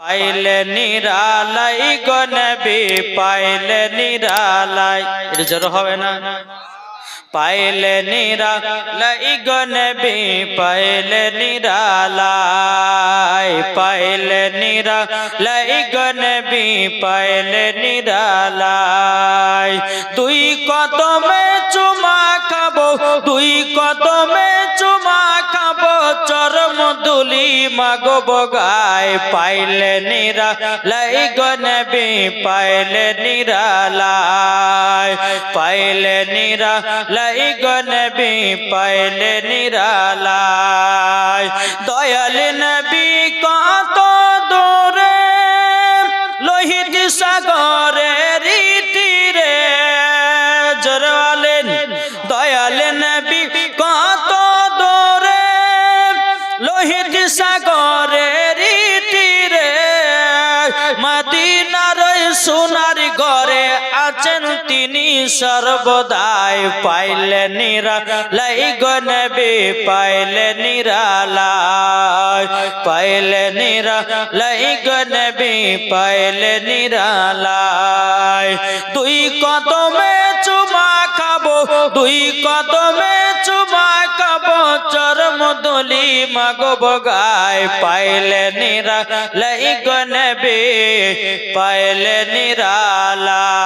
পাইলে নিরালাই গনবি পাইলে নিরালাই। এটা জোর হবে না। পাইলে নিরালাই গনবি পাইলে নিরালাই। পাইলে নিরালাই গনবি পাইলে নিরালাই। তুই কদমে চুমা খাব তুই কদমে চুমা খাব, চরম দুলি মাগো বগায় পাইলে নিরা, লাই গনবি পাইলে নিরালাই পাইলে নিরা, লাই গনবি পাইলে নিরালাই দয়াল নবী কত দূরে, লোহিত সাগরে লোহিত সাগরে রীতিরে মদিনার সোনার ঘরে আছেন তিনি সর্বদাই। পাইলে নিরা লাই গনবে পাইলে নিরালাই পাইলে নিরা লাই গনবে পাইলে নিরালাই দুই কদমে চুমা খাব, দুই কদমে চুমা খাব দলি মাগো বগায় পাইলে নিরা লাই গনবে পাইলে নিরালায়